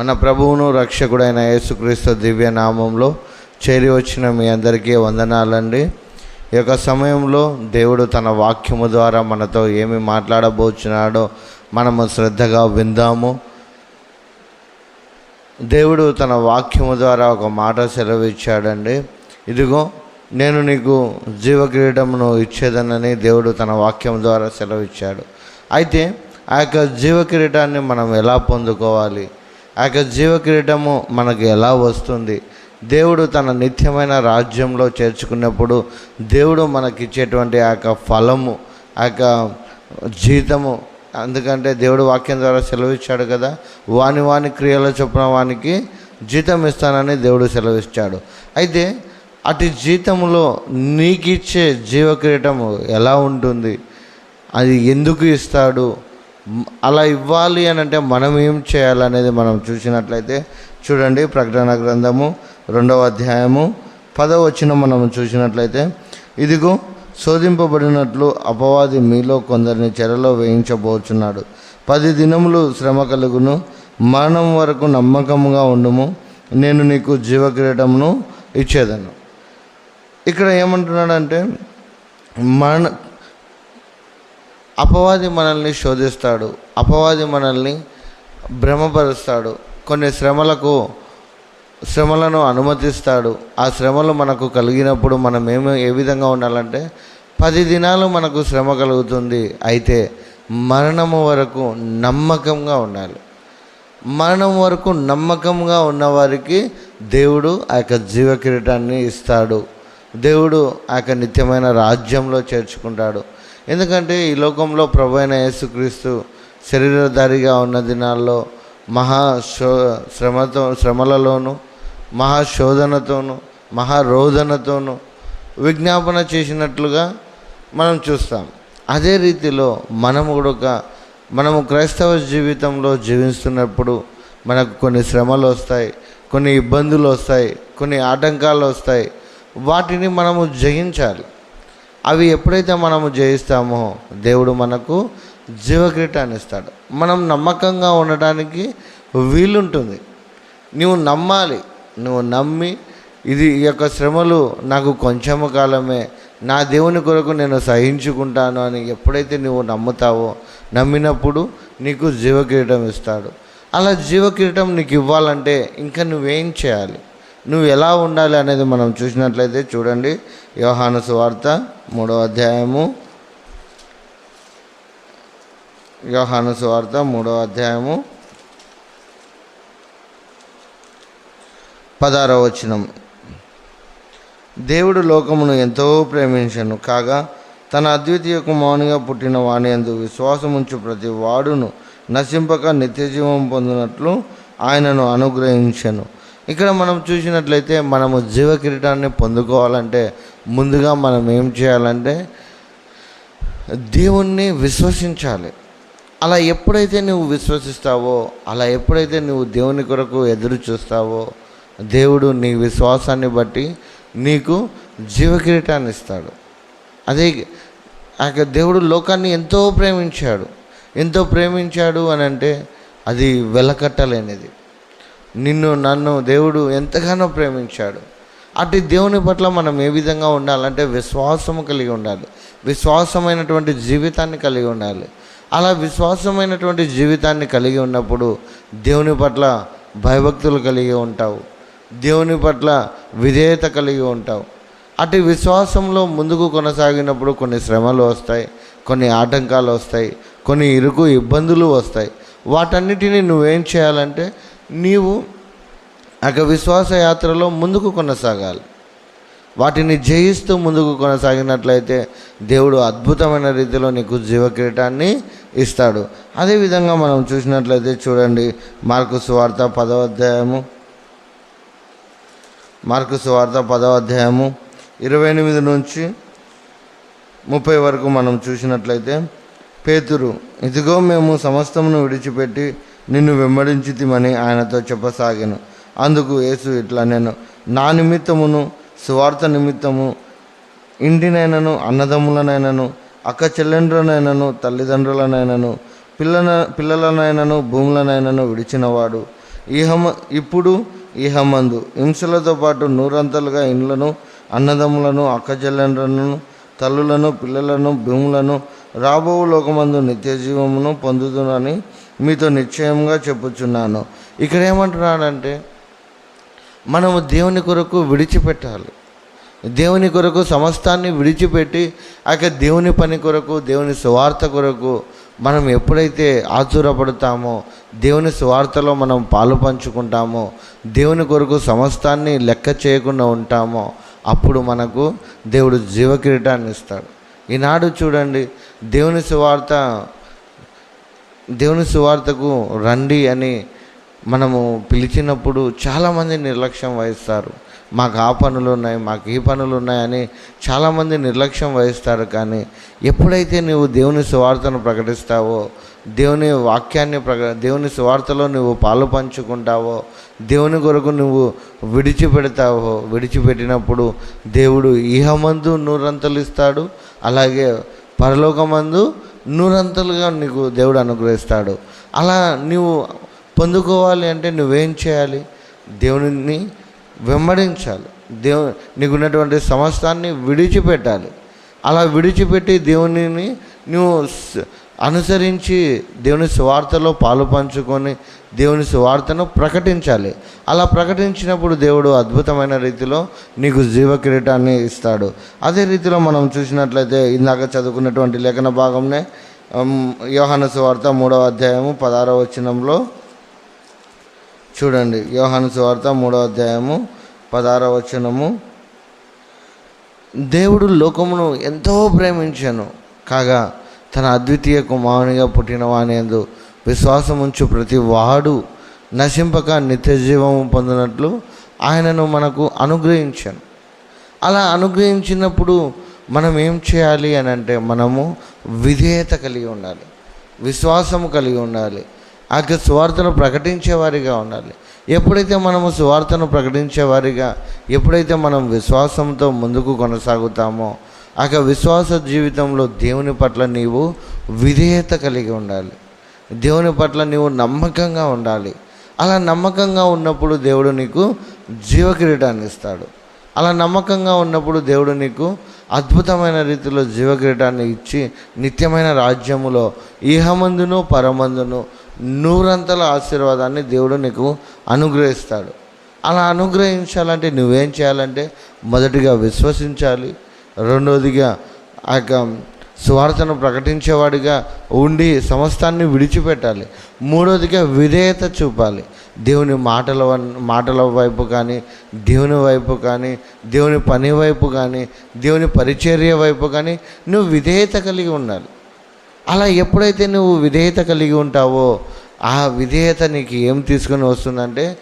మన ప్రభువును రక్షకుడైన యేసుక్రీస్తు దివ్య నామంలో చేరి వచ్చిన మీ అందరికీ వందనాలండి. ఈ యొక్క సమయంలో దేవుడు తన వాక్యము ద్వారా మనతో ఏమి మాట్లాడబోచున్నాడో మనము శ్రద్ధగా విందాము. దేవుడు తన వాక్యము ద్వారా ఒక మాట సెలవిచ్చాడండి. ఇదిగో నేను నీకు జీవక్రీడమును ఇచ్చేదనని దేవుడు తన వాక్యం ద్వారా సెలవిచ్చాడు. అయితే ఆ యొక్క జీవకిరీటాన్ని మనం ఎలా పొందుకోవాలి? ఆ యొక్క జీవ కిరీటము మనకు ఎలా వస్తుంది? దేవుడు తన నిత్యమైన రాజ్యంలో చేర్చుకున్నప్పుడు దేవుడు మనకిచ్చేటువంటి ఆ యొక్క ఫలము ఆ యొక్క జీతము అందుకంటే దేవుడు వాక్యం ద్వారా సెలవిచ్చాడు కదా? వాని వాని క్రియల చొప్పున వానికి జీతం ఇస్తానని దేవుడు సెలవిచ్చాడు. అయితే అటు జీతములో నీకిచ్చే జీవకిరీటము ఎలా ఉంటుంది? అది ఎందుకు ఇస్తాడు? అలా ఇవ్వాలి అని అంటే మనం ఏం చేయాలనేది మనం చూసినట్లయితే చూడండి ప్రకటన గ్రంథము రెండవ అధ్యాయము పదవ వచ్చిన మనం చూసినట్లయితే ఇదిగో శోధింపబడినట్లు అపవాది మీలో కొందరిని చెరలో వేయించబోచున్నాడు. పది దినములు శ్రమ కలుగును మరణం వరకు నమ్మకముగా ఉండుము నేను నీకు జీవకిరీటమును ఇచ్చేదను. ఇక్కడ ఏమంటున్నాడంటే మరణ అపవాది మనల్ని శోధిస్తాడు అపవాది మనల్ని భ్రమపరుస్తాడు. కొన్ని శ్రమలకు శ్రమలను అనుమతిస్తాడు. ఆ శ్రమలు మనకు కలిగినప్పుడు మనం ఏమి ఏ విధంగా ఉండాలంటే పది దినాలు మనకు శ్రమ కలుగుతుంది. అయితే మరణము వరకు నమ్మకంగా ఉండాలి. మరణం వరకు నమ్మకంగా ఉన్నవారికి దేవుడు ఆ యొక్క జీవ కిరీటాన్ని ఇస్తాడు. దేవుడు ఆ యొక్క నిత్యమైన రాజ్యంలో చేర్చుకుంటాడు. ఎందుకంటే ఈ లోకంలో ప్రభు అయిన యేసుక్రీస్తు శరీరధారిగా ఉన్న దినాల్లో మహా శో శ్రమతో శ్రమలలోను మహాశోధనతోను మహారోధనతోను విజ్ఞాపన చేసినట్లుగా మనం చూస్తాం. అదే రీతిలో మనము కూడా ఒక మనము క్రైస్తవ జీవితంలో జీవిస్తున్నప్పుడు మనకు కొన్ని శ్రమలు వస్తాయి కొన్ని ఇబ్బందులు వస్తాయి కొన్ని ఆటంకాలు వస్తాయి. వాటిని మనము జయించాలి. అవి ఎప్పుడైతే మనము జయిస్తామో దేవుడు మనకు జీవక్రీటాన్ని ఇస్తాడు. మనం నమ్మకంగా ఉండడానికి వీలుంటుంది. నువ్వు నమ్మాలి. నువ్వు నమ్మి ఇది ఈ యొక్క శ్రమలు నాకు కొంచెము కాలమే. నా దేవుని కొరకు నేను సహించుకుంటాను అని ఎప్పుడైతే నువ్వు నమ్ముతావో నమ్మినప్పుడు నీకు జీవకిరీటం ఇస్తాడు. అలా జీవకిరీటం నీకు ఇవ్వాలంటే ఇంకా నువ్వేం చేయాలి? నువ్వు ఎలా ఉండాలి అనేది మనం చూసినట్లయితే చూడండి. యోహాను సువార్త మూడో అధ్యాయము. యోహాను సువార్త మూడో అధ్యాయము. పదారో వచనం. దేవుడు లోకమును ఎంతో ప్రేమించను కాగా తన అద్వితీయ కుమారునిగా పుట్టిన వాణి అందు విశ్వాసముంచు ప్రతి వాడును నశింపక నిత్యజీవం పొందినట్లు ఆయనను అనుగ్రహించను. ఇక్కడ మనం చూసినట్లయితే మనము జీవ కిరీటాన్ని పొందుకోవాలంటే ముందుగా మనం ఏం చేయాలంటే దేవుణ్ణి విశ్వసించాలి. అలా ఎప్పుడైతే నువ్వు విశ్వసిస్తావో అలా ఎప్పుడైతే నువ్వు దేవుని కొరకు ఎదురు చూస్తావో దేవుడు నీ విశ్వాసాన్ని బట్టి నీకు జీవకిరీటాన్ని ఇస్తాడు. అదే ఆ యొక్క దేవుడు లోకాన్ని ఎంతో ప్రేమించాడు. ఎంతో ప్రేమించాడు అని అంటే అది వెలకట్టలేనిది. నిన్ను నన్ను దేవుడు ఎంతగానో ప్రేమించాడు. అటు దేవుని పట్ల మనం ఏ విధంగా ఉండాలంటే విశ్వాసము కలిగి ఉండాలి. విశ్వాసమైనటువంటి జీవితాన్ని కలిగి ఉండాలి. అలా విశ్వాసమైనటువంటి జీవితాన్ని కలిగి ఉన్నప్పుడు దేవుని పట్ల భయభక్తులు కలిగి ఉంటావు. దేవుని పట్ల విధేయత కలిగి ఉంటావు. అటు విశ్వాసంలో ముందుకు కొనసాగినప్పుడు కొన్ని శ్రమలు వస్తాయి కొన్ని ఆటంకాలు వస్తాయి కొన్ని ఇరుకు ఇబ్బందులు వస్తాయి. వాటన్నిటిని నువ్వేం చేయాలంటే నీవు ఆ విశ్వాస యాత్రలో ముందుకు కొనసాగాలి. వాటిని జయిస్తూ ముందుకు కొనసాగినట్లయితే దేవుడు అద్భుతమైన రీతిలో నీకు జీవకిరీటాన్ని ఇస్తాడు. అదేవిధంగా మనం చూసినట్లయితే చూడండి మార్కు సువార్త పదవ అధ్యాయము. మార్కు సువార్త పదవ అధ్యాయము ఇరవై ఎనిమిది నుంచి ముప్పై వరకు మనం చూసినట్లయితే పేతురు ఇదిగో మేము సమస్తమును విడిచిపెట్టి నిన్ను వెంబడించితిమని ఆయనతో చెప్పసాగాను. అందుకు యేసు ఇట్లా నేను నా నిమిత్తమును సువార్త నిమిత్తము ఇంటినైనను అన్నదమ్ములనైనను అక్క చెల్లెండ్రనైనను తల్లిదండ్రులనైనను పిల్లల పిల్లలనైనను భూములనైనను విడిచినవాడు. ఈహమ ఇప్పుడు ఈహమందు హింసలతో పాటు నూరంతలుగా ఇండ్లను అన్నదమ్ములను అక్క చెల్లెండ్రులను తల్లులను పిల్లలను భూములను రాబో లోకమందు నిత్య జీవమును పొందుతునని మీతో నిశ్చయంగా చెప్పుచున్నాను. ఇక్కడ ఏమంటున్నాడంటే మనము దేవుని కొరకు విడిచిపెట్టాలి. దేవుని కొరకు సమస్తాన్ని విడిచిపెట్టి ఆ దేవుని పని కొరకు దేవుని సువార్త కొరకు మనం ఎప్పుడైతే ఆతురపడతామో దేవుని సువార్తలో మనం పాలు పంచుకుంటామో దేవుని కొరకు సమస్తాన్ని లెక్క చేయకుండా ఉంటామో అప్పుడు మనకు దేవుడు జీవకిరీటాన్ని ఇస్తాడు. ఈనాడు చూడండి దేవుని సువార్త దేవుని సువార్తకు రండి అని మనము పిలిచినప్పుడు చాలామంది నిర్లక్ష్యం వహిస్తారు. మాకు ఆ పనులు ఉన్నాయి మాకు ఈ పనులు ఉన్నాయని చాలామంది నిర్లక్ష్యం వహిస్తారు. కానీ ఎప్పుడైతే నువ్వు దేవుని సువార్తను ప్రకటిస్తావో దేవుని వాక్యాన్ని ప్రక దేవుని సువార్తలో నువ్వు పాలు పంచుకుంటావో దేవుని కొరకు నువ్వు విడిచిపెడతావో విడిచిపెట్టినప్పుడు దేవుడు ఇహమందు నూరంతలు ఇస్తాడు. అలాగే పరలోకమందు నూరంతలుగా నీకు దేవుడు అనుగ్రహిస్తాడు. అలా నువ్వు పొందుకోవాలి అంటే నువ్వేం చేయాలి? దేవుని వెంబడించాలి. దేవు నీకున్నటువంటి సమస్తాన్ని విడిచిపెట్టాలి. అలా విడిచిపెట్టి దేవునిని నువ్వు అనుసరించి దేవుని స్వార్థలో పాలు పంచుకొని దేవుని సువార్తను ప్రకటించాలి. అలా ప్రకటించినప్పుడు దేవుడు అద్భుతమైన రీతిలో నీకు జీవ కిరీటాన్ని ఇస్తాడు. అదే రీతిలో మనం చూసినట్లయితే ఇందాక చదువుకున్నటువంటి లేఖన భాగంనే యోహాను సువార్త మూడవ అధ్యాయము పదారవ వచనంలో చూడండి. యోహాను సువార్త మూడవ అధ్యాయము పదారవ వచనము. దేవుడు లోకమును ఎంతో ప్రేమించాను కాగా తన అద్వితీయ కుమారునిగా పుట్టిన విశ్వాసం ఉంచు ప్రతి వాడు నశింపక నిత్య జీవము పొందినట్లు ఆయనను మనకు అనుగ్రహించాను. అలా అనుగ్రహించినప్పుడు మనం ఏం చేయాలి అని అంటే మనము విధేయత కలిగి ఉండాలి విశ్వాసము కలిగి ఉండాలి ఆ యొక్క సువార్తను ప్రకటించేవారిగా ఉండాలి. ఎప్పుడైతే మనము సువార్తను ప్రకటించేవారిగా ఎప్పుడైతే మనం విశ్వాసంతో ముందుకు కొనసాగుతామో ఆ యొక్క విశ్వాస జీవితంలో దేవుని పట్ల నీవు విధేయత కలిగి ఉండాలి. దేవుని పట్ల నీవు నమ్మకంగా ఉండాలి. అలా నమ్మకంగా ఉన్నప్పుడు దేవుడు నీకు జీవకిరీటాన్ని ఇస్తాడు. అలా నమ్మకంగా ఉన్నప్పుడు దేవుడు నీకు అద్భుతమైన రీతిలో జీవకిరీటాన్ని ఇచ్చి నిత్యమైన రాజ్యములో ఈహమందును పరమందును నూరంతల ఆశీర్వాదాన్ని దేవుడు నీకు అనుగ్రహిస్తాడు. అలా అనుగ్రహించాలంటే నువ్వేం చేయాలంటే మొదటిగా విశ్వసించాలి. రెండవదిగా ఆ యొక్క సువార్తను ప్రకటించేవాడిగా ఉండి సమస్తాన్ని విడిచిపెట్టాలి. మూడోదిగా విధేయత చూపాలి. దేవుని మాటల వన్- మాటల వైపు కానీ దేవుని వైపు కానీ దేవుని పని వైపు కానీ దేవుని పరిచర్య వైపు కానీ నువ్వు విధేయత కలిగి ఉండాలి. అలా ఎప్పుడైతే నువ్వు విధేయత కలిగి ఉంటావో ఆ విధేయత నీకు ఏం తీసుకొని వస్తుందంటే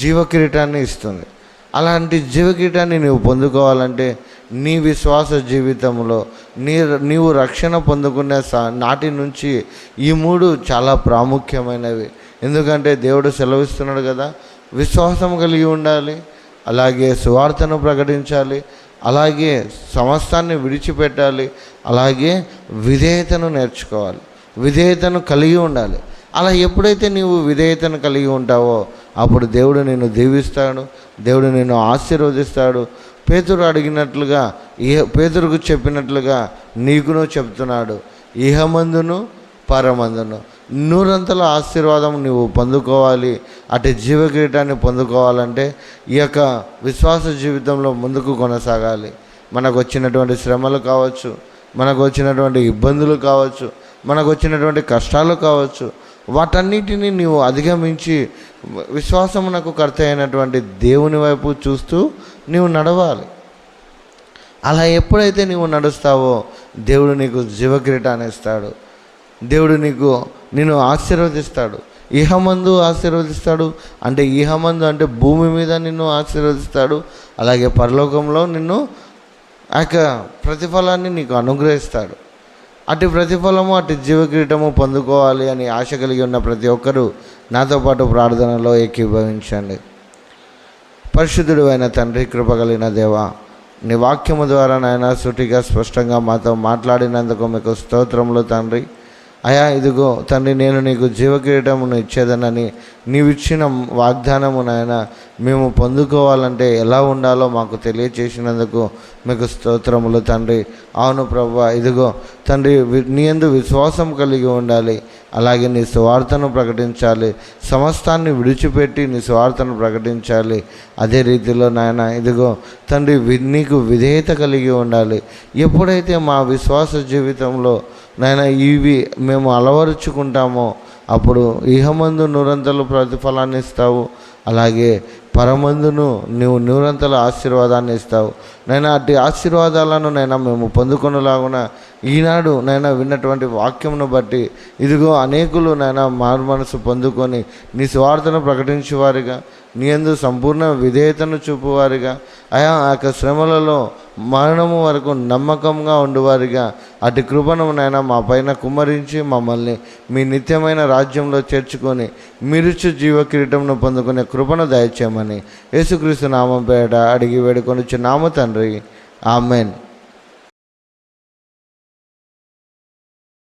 జీవకిరీటాన్ని ఇస్తుంది. అలాంటి జీవకిరీటాన్ని నువ్వు పొందుకోవాలంటే నీ విశ్వాస జీవితంలో నీ నీవు రక్షణ పొందుకునే సా- నాటి నుంచి ఈ మూడు చాలా ప్రాముఖ్యమైనవి. ఎందుకంటే దేవుడు సెలవిస్తున్నాడు కదా విశ్వాసం కలిగి ఉండాలి అలాగే సువార్తను ప్రకటించాలి అలాగే సమస్తాన్ని విడిచిపెట్టాలి అలాగే విధేయతను నేర్చుకోవాలి విధేయతను కలిగి ఉండాలి. అలా ఎప్పుడైతే నీవు విధేయతను కలిగి ఉంటావో అప్పుడు దేవుడు నిన్ను దీవిస్తాడు దేవుడు నిన్ను ఆశీర్వదిస్తాడు పేతురు అడిగినట్లుగా ఇహ పేతురుకు చెప్పినట్లుగా నీకును చెప్తున్నాడు. ఇహమందును పరమందును. నూరంతల ఆశీర్వాదం నువ్వు పొందుకోవాలి. అటు జీవకిరీటాన్ని పొందుకోవాలంటే ఈ యొక్క విశ్వాస జీవితంలో ముందుకు కొనసాగాలి. మనకు వచ్చినటువంటి శ్రమలు కావచ్చు మనకు వచ్చినటువంటి ఇబ్బందులు కావచ్చు మనకు వచ్చినటువంటి కష్టాలు కావచ్చు వాటన్నిటిని నీవు అధిగమించి విశ్వాసమునకు కర్త అయినటువంటి దేవుని వైపు చూస్తూ నీవు నడవాలి. అలా ఎప్పుడైతే నీవు నడుస్తావో దేవుడు నీకు జీవకిరీటాన్ని ఇస్తాడు. దేవుడు నీకు నిన్ను ఆశీర్వదిస్తాడు. ఇహమందు ఆశీర్వదిస్తాడు. అంటే ఇహమందు అంటే భూమి మీద నిన్ను ఆశీర్వదిస్తాడు. అలాగే పరలోకంలో నిన్ను ఆ యొక్క ప్రతిఫలాన్ని నీకు అనుగ్రహిస్తాడు. అటు ప్రతిఫలము అటు జీవకిరీటము పొందుకోవాలి అని ఆశ కలిగి ఉన్న ప్రతి ఒక్కరూ నాతో పాటు ప్రార్థనలో ఏకీభవించండి. పరిశుద్ధుడు అయిన తండ్రి కృప కలిగిన దేవ నీ వాక్యము ద్వారా నాయన సుటిగా స్పష్టంగా మాతో మాట్లాడినందుకు మీకు స్తోత్రములు తండ్రి. అయా ఇదిగో తండ్రి నేను నీకు జీవకిరీటమును ఇచ్చేదనని నీవిచ్చిన వాగ్దానము నాయన మేము పొందుకోవాలంటే ఎలా ఉండాలో మాకు తెలియచేసినందుకు మీకు స్తోత్రములు తండ్రి. అవును ప్రభు ఇదిగో తండ్రి నీ యందు విశ్వాసం కలిగి ఉండాలి అలాగే నీ స్వార్థను ప్రకటించాలి సమస్తాన్ని విడిచిపెట్టి నీ స్వార్థను ప్రకటించాలి. అదే రీతిలో నాయన ఇదిగో తండ్రి నీకు విధేయత కలిగి ఉండాలి. ఎప్పుడైతే మా విశ్వాస జీవితంలో నాయన ఇవి మేము అలవరుచుకుంటామో అప్పుడు ఇహమందు నూరంతలు ప్రతిఫలాన్ని ఇస్తావు. అలాగే పరమందును నువ్వు నూరంతల ఆశీర్వాదాన్ని ఇస్తావు. నైనా అట్టి ఆశీర్వాదాలను నైనా మేము పొందుకునేలాగున ఈనాడు నైనా విన్నటువంటి వాక్యంను బట్టి ఇదిగో అనేకులు నైనా మారు మనసు పొందుకొని నీ స్వార్థను ప్రకటించేవారుగా నీ యందు సంపూర్ణ విధేయతను చూపువారిగా ఆయా ఆ యొక్క శ్రమలలో మరణము వరకు నమ్మకంగా ఉండేవారుగా అటు కృపను నాయన మా పైన కుమ్మరించి మమ్మల్ని మీ నిత్యమైన రాజ్యంలో చేర్చుకొని మీరిచ్చు జీవ కిరీటంను పొందుకునే కృపను దయచేయమని యేసుక్రీస్తు నామం పేట అడిగి వేడుకొని నామ తండ్రి. ఆమెన్.